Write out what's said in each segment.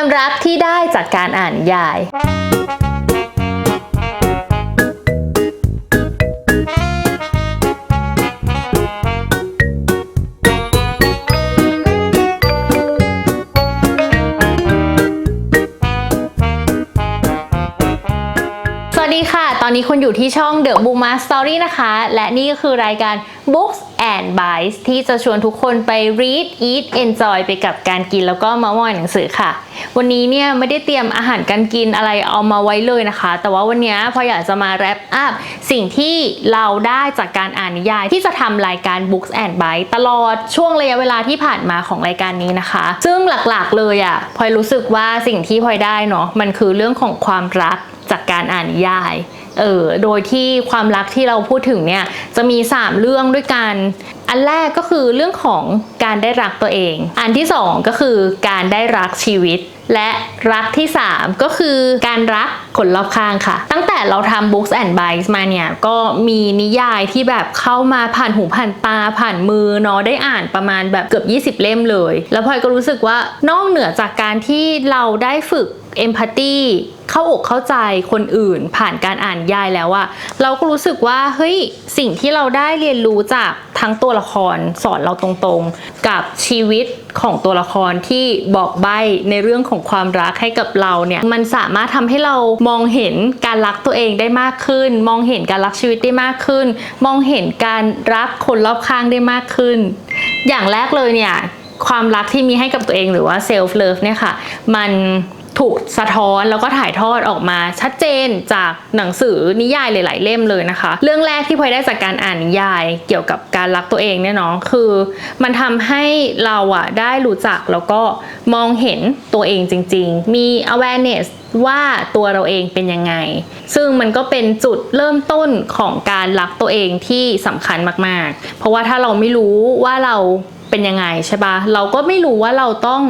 ความรักที่ได้จากการอ่านนิยาย อนนี้คุณอยู่ที่ช่อง The Book m a Story นะคะ และนี่ก็คือรายการ Books and Bites ที่จะชวนทุกคนไป read eat enjoy ไปกับการกินแล้วก็มาส์มอยหนังสือค่ะ วันนี้เนี่ยไม่ได้เตรียมอาหารการกินอะไรเอามาไว้เลยนะคะ แต่ว่าวันนี้พออยากจะมาแรปอัพสิ่งที่เราได้จากการอ่านนิยาย ที่จะทำรายการ Books and Bites ตลอดช่วงระยะเวลาที่ผ่านมาของรายการนี้นะคะ ซึ่งหลักๆเลยอะ่ะพลอยรู้สึกว่าสิ่งที่พลอยได้เนาะมันคือเรื่องของความรักจากการอ่านนิยาย เออโดยที่ความรักที่เราพูดถึงเนี่ยจะมี 3 เรื่องด้วยกันอันแรกก็คือเรื่องของการได้รักตัวเอง อันที่ 2 ก็คือการได้รักชีวิต และรักที่ 3 ก็คือการรักคนรอบข้างค่ะ ตั้งแต่เราทำ Books and Bites มาเนี่ย ก็มีนิยายที่แบบเข้ามาผ่านหูผ่านตาผ่านมือเนาะได้อ่านประมาณแบบเกือบ 20 เล่มเลย แล้วพลอยก็รู้สึกว่านอกเหนือจากการที่เราได้ฝึก เอมพัตตีเข้าอกเข้าใจคนอื่นผ่านการอ่านยายแล้วอะเราก็รู้สึกว่าเฮ้ยสิ่งที่เราได้เรียนรู้จากทั้งตัวละครสอนเราตรงๆ กับชีวิตของตัวละครที่บอกใบ้ในเรื่องของความรักให้กับเราเนี่ยมันสามารถทำให้เรามองเห็นการรักตัวเองได้มากขึ้น มองเห็นการรักชีวิตได้มากขึ้น มองเห็นการรักคนรอบข้างได้มากขึ้น อย่างแรกเลยเนี่ยความรักที่มีให้กับตัวเองหรือว่าเซลฟ์เลิฟเนี่ยค่ะมัน ถูกสะท้อนแล้วก็ถ่ายทอดออกมาชัดเจนจากหนังสือนิยายหลาย ๆ เล่มเลยนะคะ เรื่องแรกที่พลอยได้จากการอ่านนิยาย เกี่ยวกับการรักตัวเองเนี่ยเนาะคือ มันทำให้เราอะได้รู้จักแล้วก็มองเห็นตัวเองจริง ๆ มี awareness ว่าตัวเราเองเป็นยังไง ซึ่งมันก็เป็นจุดเริ่มต้นของการรักตัวเองที่สำคัญมาก ๆ เพราะว่าถ้าเราไม่รู้ว่าเราเป็นยังไงใช่ปะเราก็ไม่รู้ว่าเราต้อง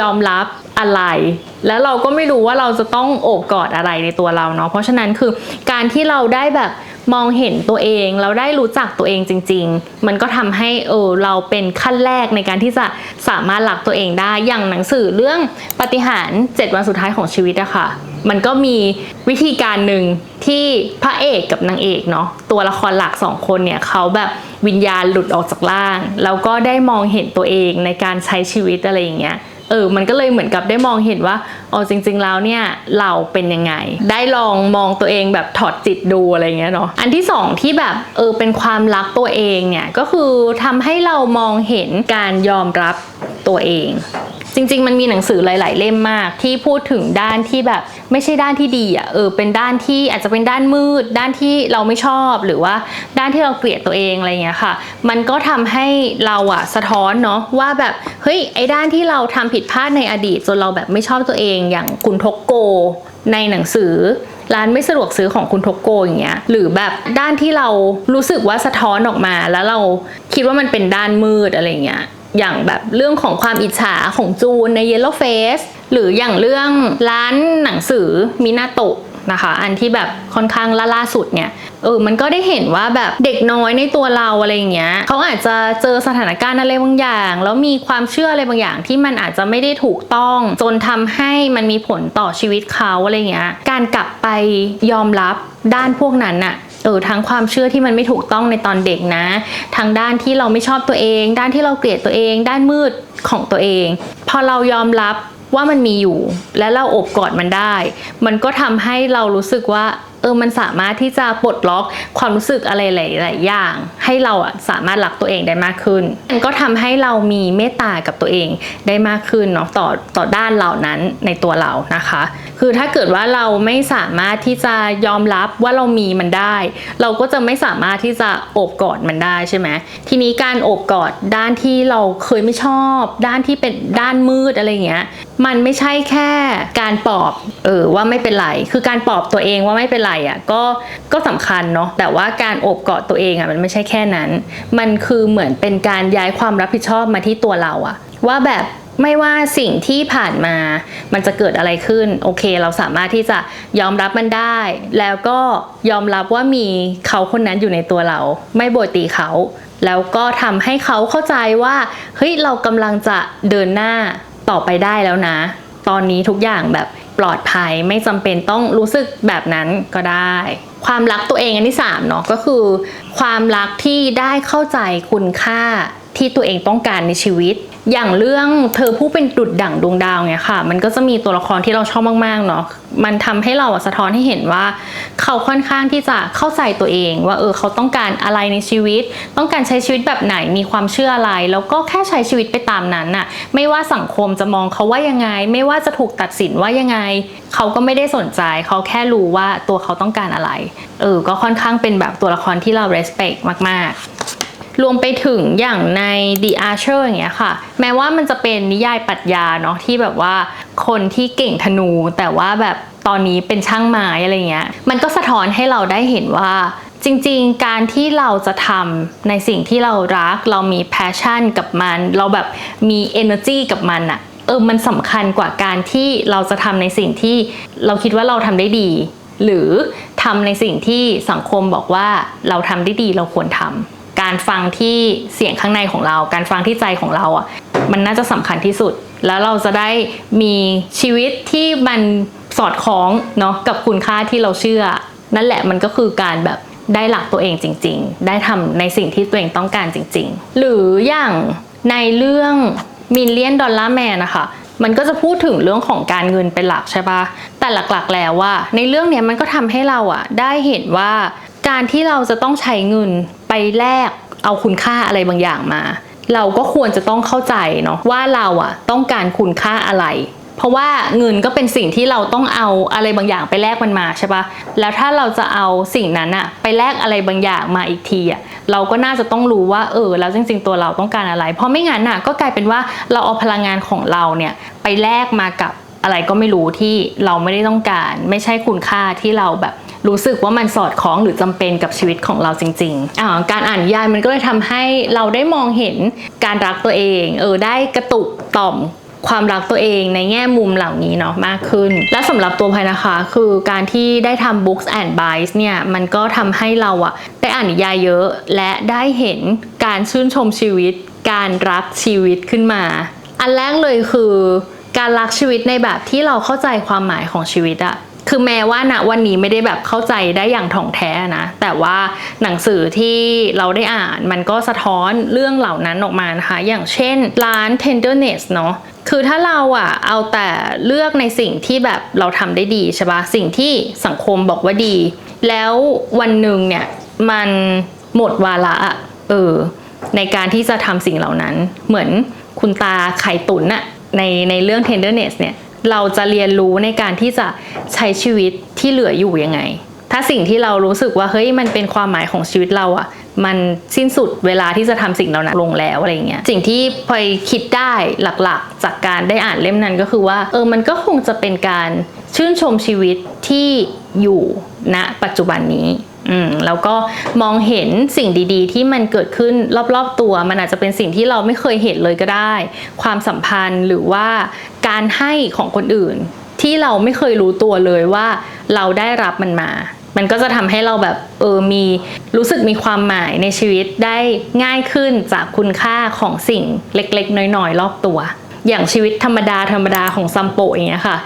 ยอมรับ อะไร แล้วเราก็ไม่รู้ว่าเราจะต้องโอบกอดอะไรในตัวเราเนาะเพราะฉะนั้นคือการที่เราได้แบบมองเห็นตัวเองเราได้รู้จักตัวเองจริง ๆ มันก็ทำให้เออเราเป็นขั้นแรกในการที่จะสามารถรักตัวเองได้อย่างหนังสือเรื่องปฏิหาร 7 วันสุดท้ายของชีวิตอะค่ะมันก็มีวิธีการหนึ่งที่พระเอกกับนางเอกเนาะตัวละครหลักสองคนเนี่ยเขาแบบวิญญาณหลุดออกจากร่าง แล้วก็ได้มองเห็นตัวเองในการใช้ชีวิตอะไรอย่างเงี้ย เออมันก็เลยเหมือนกับได้มองเห็นว่าอ๋อจริง ๆ แล้วเนี่ยเราเป็นยังไง ได้ลองมองตัวเองแบบถอดจิตดูอะไรเงี้ยเนาะอันที่สองที่แบบเออเป็นความรักตัวเองเนี่ยก็คือทำให้เรามองเห็นการยอมรับตัวเอง จริง ๆ มันมีหนังสือหลาย ๆ เล่มมาก ที่พูดถึงด้านที่แบบไม่ใช่ด้านที่ดีอะเออเป็นด้านที่อาจจะเป็นด้านมืด ด้านที่เราไม่ชอบหรือว่าด้านที่เราเกลียดตัวเองอะไรเงี้ยค่ะ มันก็ทำให้เราอะสะท้อนเนาะว่าแบบเฮ้ยไอ้ด้านที่เราทำผิดพลาดในอดีตจนเราแบบไม่ชอบตัวเองอย่างคุณทกโกในหนังสือร้านไม่สะดวกซื้อของคุณทกโกอย่างเงี้ยหรือแบบด้านที่เรารู้สึกว่าสะท้อนออกมา แล้วเราคิดว่ามันเป็นด้านมืดอะไรเงี้ย อย่างแบบเรื่องของความอิจฉาของจูนใน Yellow Face หรืออย่างเรื่องร้านหนังสือมินาโตะนะคะ อันที่แบบค่อนข้างล่าล่าสุดเนี่ยเออมันก็ได้เห็นว่าแบบเด็กน้อยในตัวเราอะไรอย่างเงี้ยเขาอาจจะเจอสถานการณ์อะไรบางอย่าง แล้วมีความเชื่ออะไรบางอย่างที่มันอาจจะไม่ได้ถูกต้อง จนทำให้มันมีผลต่อชีวิตเขาอะไรเงี้ยการกลับไปยอมรับด้านพวกนั้นน่ะ เออทั้งความเชื่อที่มันไม่ถูกต้องในตอนเด็กนะ ทางด้านที่เราไม่ชอบตัวเอง ด้านที่เราเกลียดตัวเอง ด้านมืดของตัวเอง พอเรายอมรับว่ามันมีอยู่ และเราอบกอดมันได้ มันก็ทำให้เรารู้สึกว่า เออมันสามารถที่จะปลดล็อกความรู้สึกอะไรหลาย ๆ อย่าง ให้เราอะสามารถรักตัวเองได้มากขึ้นมันก็ทำให้เรามีเมตตากับตัวเองได้มากขึ้นเนาะต่อต่อด้านเหล่านั้นในตัวเรานะคะ คือถ้าเกิดว่าเราไม่สามารถที่จะยอมรับว่าเรามีมันได้ เราก็จะไม่สามารถที่จะโอบกอดมันได้ใช่ไหมทีนี้การโอบกอดด้านที่เราเคยไม่ชอบ ด้านที่เป็นด้านมืดอะไรเงี้ย มันไม่ใช่แค่การปอบเออว่าไม่เป็นไร คือการปอบตัวเองว่าไม่เป็นไรอะก็ก็สำคัญเนาะแต่ว่าการโอบเกอดตัวเองอะมันไม่ใช่แค่นั้น มันคือเหมือนเป็นการย้ายความรับผิดชอบมาที่ตัวเราอะ ว่าแบบไม่ว่าสิ่งที่ผ่านมา มันจะเกิดอะไรขึ้น โอเค เราสามารถที่จะยอมรับมันได้ แล้วก็ยอมรับว่ามีเขาคนนั้นอยู่ในตัวเรา ไม่โบยตีเขา แล้วก็ทำให้เขาเข้าใจว่า เฮ้ย เรากำลังจะเดินหน้า ต่อไปได้แล้วนะ ตอนนี้ทุกอย่างแบบปลอดภัยไม่จำเป็นต้องรู้สึกแบบนั้นก็ได้ ความรักตัวเองอันที่สามเนาะก็คือ ความรักที่ได้เข้าใจคุณค่า ที่ตัวเองต้องการในชีวิต อย่างเรื่องเธอผู้เป็นดุดดั่งดวงดาวเนี่ยค่ะ มันก็จะมีตัวละครที่เราชอบมากๆเนาะมันทำให้เราสะท้อนให้เห็นว่า เขาค่อนข้างที่จะเข้าใจตัวเอง ว่าเออเขาต้องการอะไรในชีวิต ต้องการใช้ชีวิตแบบไหนมีความเชื่ออะไร แล้วก็แค่ใช้ชีวิตไปตามนั้นน่ะไม่ว่าสังคมจะมองเขาว่ายังไง ไม่ว่าจะถูกตัดสินว่ายังไง เขาก็ไม่ได้สนใจ เขาแค่รู้ว่าตัวเขาต้องการอะไรเออก็ค่อนข้างเป็นแบบตัวละครที่เรา respect มากๆ รวมไปถึงอย่างใน The Archer อย่างเงี้ยค่ะ แม้ว่ามันจะเป็นนิยายปรัชญาเนาะที่แบบว่าคนที่เก่งธนู แต่ว่าแบบตอนนี้เป็นช่างไม้อะไรเงี้ย มันก็สะท้อนให้เราได้เห็นว่า จริงๆ การที่เราจะทำในสิ่งที่เรารัก เรามี passion กับมัน เราแบบมี energy กับมันอะเออมันสำคัญกว่าการที่เราจะทำในสิ่งที่เราคิดว่าเราทำได้ดี หรือทำในสิ่งที่สังคมบอกว่าเราทำได้ดีเราควรทำ การฟังที่เสียงข้างในของเรา การฟังที่ใจของเราอะมันน่าจะสำคัญที่สุด แล้วเราจะได้มีชีวิตที่มันสอดคล้องเนาะกับคุณค่าที่เราเชื่อ นั่นแหละมันก็คือการแบบได้หลักตัวเองจริง ๆ ได้ทำในสิ่งที่ตัวเองต้องการจริง ๆ หรืออย่างในเรื่องมิลเลียนดอลลาร์แมนนะคะ มันก็จะพูดถึงเรื่องของการเงินเป็นหลักใช่ปะแต่หลักๆ แล้วว่า ในเรื่องเนี้ยมันก็ทำให้เราอะได้เห็นว่าการที่เราจะต้องใช้เงินไปแลก เอาคุณค่าอะไรบางอย่างมา เราก็ควรจะต้องเข้าใจเนาะว่าเราอะต้องการคุณค่าอะไร เพราะว่าเงินก็เป็นสิ่งที่เราต้องเอาอะไรบางอย่างไปแลกมันมาใช่ปะแล้วถ้าเราจะเอาสิ่งนั้นอะไปแลกอะไรบางอย่างมาอีกทีอะเราก็น่าจะต้องรู้ว่าเออแล้วจริง ๆ ตัวเราต้องการอะไร เพราะไม่งั้นอะก็กลายเป็นว่าเราเอาพลังงานของเราเนี่ยไปแลกมากับอะไรก็ไม่รู้ที่เราไม่ได้ต้องการ ไม่ใช่คุณค่าที่เราแบบ รู้สึกว่ามันสอดคล้องหรือจำเป็นกับชีวิตของเราจริงๆาการอ่านนิยายมันก็เลยทำให้เราได้มองเห็นการรักตัวเองเออได้กระตุกต่อมความรักตัวเองในแง่มุมเหล่านี้เนาะมากขึ้น และสำหรับตัวพายนะคะ คือการที่ได้ทำ books and buys เนี่ยมันก็ทำให้เราอะได้อ่านนิยายเยอะ และได้เห็นการชื่นชมชีวิต การรักชีวิตขึ้นมา อันแรกเลยคือ การรักชีวิตในแบบที่เราเข้าใจความหมายของชีวิตอะ คือแม้ว่าณวันนี้ไม่ได้แบบเข้าใจได้อย่างถ่องแท้นะ แต่ว่าหนังสือที่เราได้อ่านมันก็สะท้อนเรื่องเหล่านั้นออกมานะคะ อย่างเช่นร้าน tenderness เนาะคือถ้าเราอะเอาแต่เลือกในสิ่งที่แบบเราทำได้ดีใช่ปะสิ่งที่สังคมบอกว่าดี แล้ววันหนึ่งเนี่ยมันหมดวาระอะเออในการที่จะทำสิ่งเหล่านั้น เหมือนคุณตาไข่ตุ๋นอะในในเรื่อง tenderness เนี่ย เราจะเรียนรู้ในการที่จะใช้ชีวิตที่เหลืออยู่ยังไง ถ้าสิ่งที่เรารู้สึกว่าเฮ้ยมันเป็นความหมายของชีวิตเราอะมันสิ้นสุดเวลาที่จะทำสิ่งเหล่านั้นลงแล้วอะไรเงี้ยสิ่งที่พลอยคิดได้หลักๆ จากการได้อ่านเล่มนั้นก็คือว่าเออมันก็คงจะเป็นการชื่นชมชีวิตที่อยู่ณปัจจุบันนี้ อืมแล้วก็มองเห็นสิ่งดีๆ ที่มันเกิดขึ้นรอบๆตัว มันอาจจะเป็นสิ่งที่เราไม่เคยเห็นเลยก็ได้ ความสัมพันธ์หรือว่าการให้ของคนอื่น ที่เราไม่เคยรู้ตัวเลยว่าเราได้รับมันมา มันก็จะทำให้เราแบบเออมีรู้สึกมีความหมายในชีวิตได้ง่ายขึ้นจากคุณค่าของสิ่งเล็กๆ น้อยๆ รอบตัว อย่างชีวิตธรรมดาธรรมดาของซัมโปอย่างเงี้ยค่ะ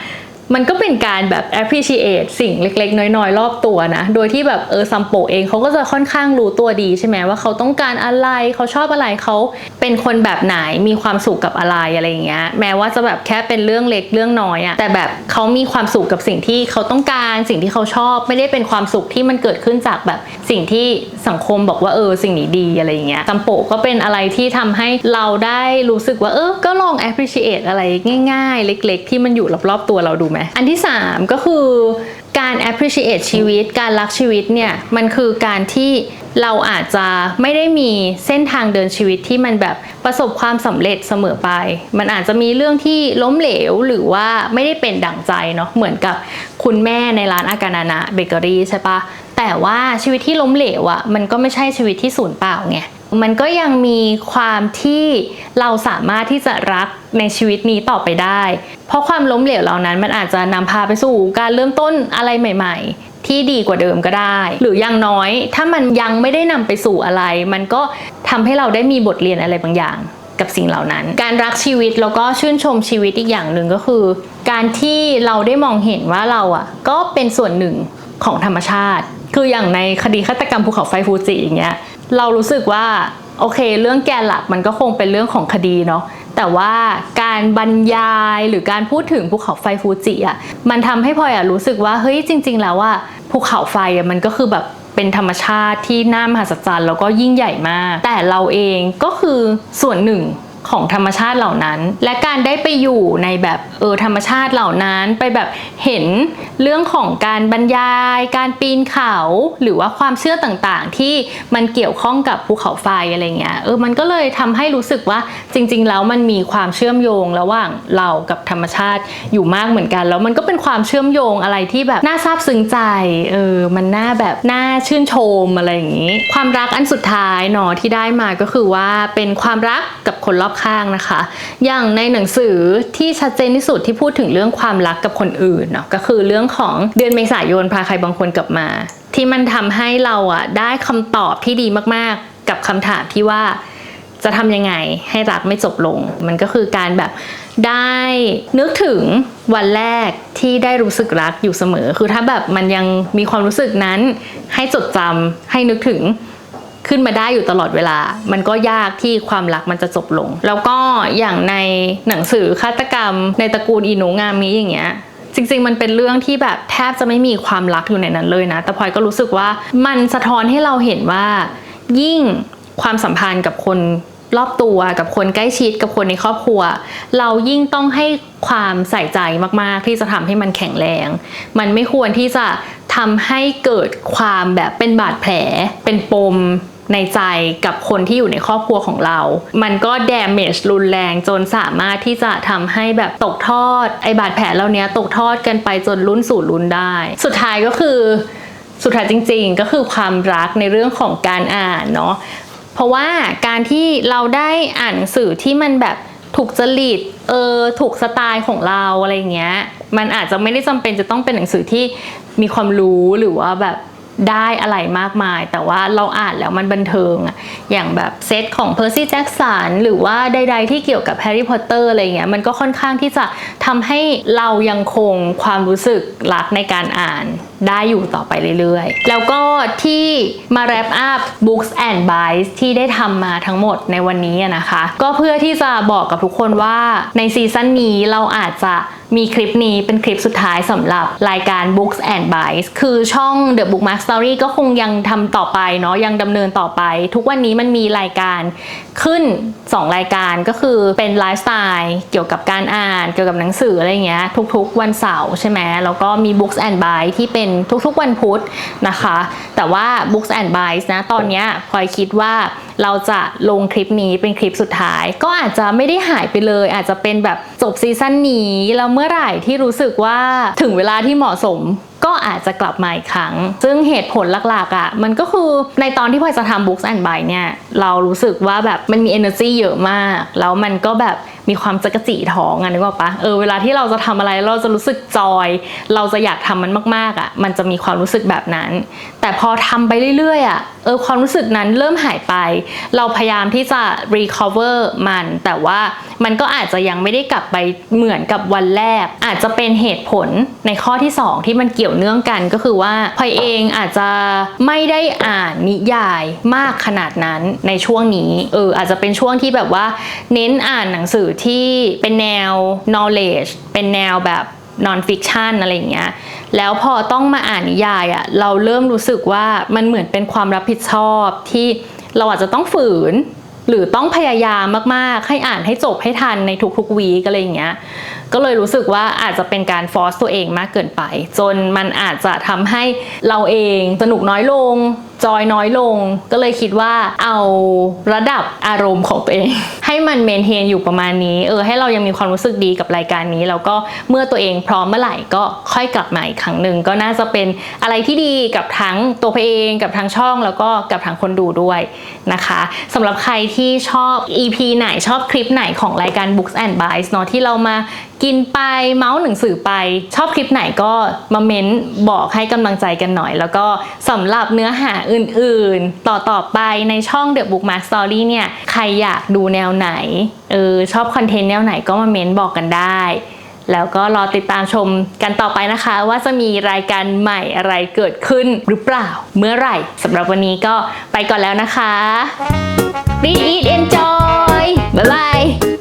มันก็เป็นการแบบ appreciate สิ่งเล็ก ๆ น้อยๆ รอบตัวนะ โดยที่แบบเออซัมโปเองเขาก็จะค่อนข้างรู้ตัวดีใช่ไหมว่าเขาต้องการอะไรเขาชอบอะไรเขาเป็นคนแบบไหนมีความสุขกับอะไรอะไรอย่างเงี้ยแม้ว่าจะแบบแค่เป็นเรื่องเล็กเรื่องน้อยอะแต่แบบเขามีความสุขกับสิ่งที่เขาต้องการ สิ่งที่เขาชอบไม่ได้เป็นความสุขที่มันเกิดขึ้นจากแบบสิ่งที่สังคมบอกว่าเออสิ่งนี้ดีอะไรอย่างเงี้ยซัมโปก็เป็นอะไรที่ทำให้เราได้รู้สึกว่าเออก็ลอง appreciate อะไรง่าย ๆ เล็ก ๆ ที่มันอยู่รอบๆตัวเราดูไหมอันที่ 3 ก็คือการ appreciate ชีวิต การรักชีวิตเนี่ย มันคือการที่เราอาจจะไม่ได้มีเส้นทางเดินชีวิตที่มันแบบประสบความสำเร็จเสมอไป มันอาจจะมีเรื่องที่ล้มเหลวหรือว่าไม่ได้เป็นดั่งใจเนาะ เหมือนกับคุณแม่ในร้านอากานานะเบเกอรี่ใช่ปะแต่ว่าชีวิตที่ล้มเหลวอะ่ะมันก็ไม่ใช่ชีวิตที่สูญเปล่าไง มันก็ยังมีความที่เราสามารถที่จะรักในชีวิตนี้ต่อไปได้ เพราะความล้มเหลวเหล่านั้นมันอาจจะนำพาไปสู่การเริ่มต้นอะไรใหม่ ๆ ที่ดีกว่าเดิมก็ได้ หรืออย่างน้อย ถ้ามันยังไม่ได้นำไปสู่อะไร มันก็ทำให้เราได้มีบทเรียนอะไรบางอย่างกับสิ่งเหล่านั้น การรักชีวิตแล้วก็ชื่นชมชีวิตอีกอย่างหนึ่งก็คือ การที่เราได้มองเห็นว่าเราอะก็เป็นส่วนหนึ่งของธรรมชาติ คืออย่างในคดีฆาตกรรมภูเขาไฟฟูจิอย่างเงี้ย เรารู้สึกว่าโอเค เรื่องแกนหลักมันก็คงเป็นเรื่องของคดีเนาะแต่ว่าการบรรยายหรือการพูดถึงภูเขาไฟฟูจิอะมันทำให้พลอยอะรู้สึกว่าเฮ้ยจริง ๆ แล้วว่าภูเขาไฟอะมันก็คือแบบเป็นธรรมชาติที่น่ามหัศจรรย์แล้วก็ยิ่งใหญ่มาก แต่เราเองก็คือส่วนหนึ่ง ของธรรมชาติเหล่านั้น และการได้ไปอยู่ในแบบเออธรรมชาติเหล่านั้นไปแบบเห็นเรื่องของการบรรยาย การปีนเขา หรือว่าความเชื่อต่างๆ ที่มันเกี่ยวข้องกับภูเขาไฟอะไรเงี้ยเออมันก็เลยทำให้รู้สึกว่าจริง ๆ แล้วมันมีความเชื่อมโยงระหว่างเรากับธรรมชาติอยู่มากเหมือนกัน แล้วมันก็เป็นความเชื่อมโยงอะไรที่แบบน่าซาบซึ้งใจเออมันน่าแบบน่าชื่นชมอะไรอย่างนี้ ความรักอันสุดท้ายเนาะที่ได้มาก็คือว่าเป็นความรักกับคนรอบข้างนะคะ อย่างในหนังสือที่ชัดเจนที่สุดที่พูดถึงเรื่องความรักกับคนอื่นเนาะก็คือเรื่องของเดือนเมษายนพาใครบางคนกลับมา ที่มันทำให้เราอะได้คำตอบที่ดีมากๆ กับคำถามที่ว่าจะทำยังไงให้รักไม่จบลง มันก็คือการแบบได้นึกถึงวันแรกที่ได้รู้สึกรักอยู่เสมอ คือถ้าแบบมันยังมีความรู้สึกนั้นให้จดจำให้นึกถึง ขึ้นมาได้อยู่ตลอดเวลา มันก็ยากที่ความรักมันจะจบลง แล้วก็อย่างในหนังสือฆาตกรรม ในตระกูลอินุงามิอย่างเงี้ยจริงๆ มันเป็นเรื่องที่แบบแทบจะไม่มีความรักอยู่ในนั้นเลยนะ แต่พลอยก็รู้สึกว่ามันสะท้อนให้เราเห็นว่า ยิ่งความสัมพันธ์กับคนรอบตัวกับคนใกล้ชิดกับคนในครอบครัว เรายิ่งต้องให้ความใส่ใจมากๆ ที่จะทำให้มันแข็งแรง มันไม่ควรที่จะทำให้เกิดความแบบเป็นบาดแผล เป็นปม ในใจกับคนที่อยู่ในครอบครัวของเรา มันก็ damage รุนแรงจนสามารถที่จะทำให้แบบตกทอดไอบาดแผลเหล่านี้ตกทอดกันไปจนรุ่นสู่รุ่นได้ สุดท้ายก็คือสุดท้ายจริง ๆ ก็คือความรักในเรื่องของการอ่านเนาะเพราะว่าการที่เราได้อ่านสือที่มันแบบถูกจริตเออถูกสไตล์ของเราอะไรเงี้ย มันอาจจะไม่ได้จำเป็นจะต้องเป็นหนังสือที่มีความรู้หรือว่าแบบ ได้อะไรมากมาย แต่ว่าเราอ่านแล้วมันบันเทิงอะอย่างแบบเซตของเพอร์ซี่แจ็กสันหรือว่าใดๆที่เกี่ยวกับแฮร์รี่พอตเตอร์อะไรเงี้ยมันก็ค่อนข้างที่จะทำให้เรายังคงความรู้สึกรักในการอ่านได้อยู่ต่อไปเรื่อยๆ แล้วก็ที่มา wrap up books and buys ที่ได้ทำมาทั้งหมดในวันนี้นะคะ ก็เพื่อที่จะบอกกับทุกคนว่าในซีซั่นนี้เราอาจจะมีคลิปนี้เป็นคลิปสุดท้ายสำหรับรายการ Books and Buys คือช่อง The Bookmark Story ก็คงยังทำต่อไปเนาะยังดำเนินต่อไป ทุกวันนี้มันมีรายการขึ้น 2 รายการก็คือเป็นไลฟ์สไตล์เกี่ยวกับการอ่าน เกี่ยวกับหนังสืออะไรเงี้ยทุกๆ วันเสาร์ใช่ไหมแล้วก็มี Books and Buys ที่เป็นทุกๆวันพุธนะคะ แต่ว่า Books and Buys นะ ตอนนี้พลอยคิดว่าเราจะลงคลิปนี้เป็นคลิปสุดท้าย ก็อาจจะไม่ได้หายไปเลย อาจจะเป็นแบบจบซีซั่นนี้แล้วเมื่อไหร่ที่รู้สึกว่าถึงเวลาที่เหมาะสมก็อาจจะกลับมาอีกครั้ง ซึ่งเหตุผลหลักๆอะ่ะ มันก็คือในตอนที่พลอยจะทำ Books and Buy เนี่ย เรารู้สึกว่าแบบมันมี energy เยอะมาก แล้วมันก็แบบ มีความจักจีท้องอะนึกออกปะเออเวลาที่เราจะทำอะไรเราจะรู้สึกจอย เราจะอยากทำมันมากๆอะ่ะมันจะมีความรู้สึกแบบนั้น แต่พอทำไปเรื่อยๆอะ่ะเออความรู้สึกนั้นเริ่มหายไป เราพยายามที่จะ recover มัน แต่ว่ามันก็อาจจะยังไม่ได้กลับไปเหมือนกับวันแรก อาจจะเป็นเหตุผลในข้อที่ 2 ที่มันเกี่ยวเนื่องกันก็คือว่าพลอยเองอาจจะไม่ได้อ่านนิยายมากขนาดนั้นในช่วงนี้เอออาจจะเป็นช่วงที่แบบว่าเน้นอ่านหนังสือที่เป็นแนว knowledge เป็นแนวแบบ non fiction อะไรอย่างเงี้ย แล้วพอต้องมาอ่านนิยายอะ่ะเราเริ่มรู้สึกว่ามันเหมือนเป็นความรับผิดชอบที่เราอาจจะต้องฝืน หรือต้องพยายามมากๆ ให้อ่านให้จบให้ทันในทุกๆวีกอะไรอย่างเงี้ย ก็เลยรู้สึกว่าอาจจะเป็นการฟอสตัวเองมากเกินไป จนมันอาจจะทำให้เราเองสนุกน้อยลง จอยน้อยลง ก็เลยคิดว่าเอาระดับอารมณ์ของตัวเอง ให้มันเมนเทนอยู่ประมาณนี้ เออให้เรายังมีความรู้สึกดีกับรายการนี้ แล้วก็เมื่อตัวเองพร้อมเมื่อไหร่ก็ค่อยกลับมาอีกครั้งหนึ่งก็น่าจะเป็นอะไรที่ดีกับทั้งตัวเพเองกับทางช่องแล้วก็กับทางคนดูด้วยนะคะสำหรับใครที่ชอบ EP ไหนชอบคลิปไหนของรายการ Books and Buys เนาะที่เรามากินไปเมาส์หนังสือไป ชอบคลิปไหนก็มาเม้นบอกให้กำลังใจกันหน่อย แล้วก็สำหรับเนื้อหาอื่นๆ ต่อต่อไปในช่อง The Bookmark Story เนี่ยใครอยากดูแนวไหนเออชอบคอนเทนต์แนวไหนก็มาเม้นบอกกันได้ แล้วก็รอติดตามชมกันต่อไปนะคะ ว่าจะมีรายการใหม่อะไรเกิดขึ้นหรือเปล่าเมื่อไหร่สำหรับวันนี้ก็ไปก่อนแล้วนะคะ Read Eat Enjoy บ๊ายบาย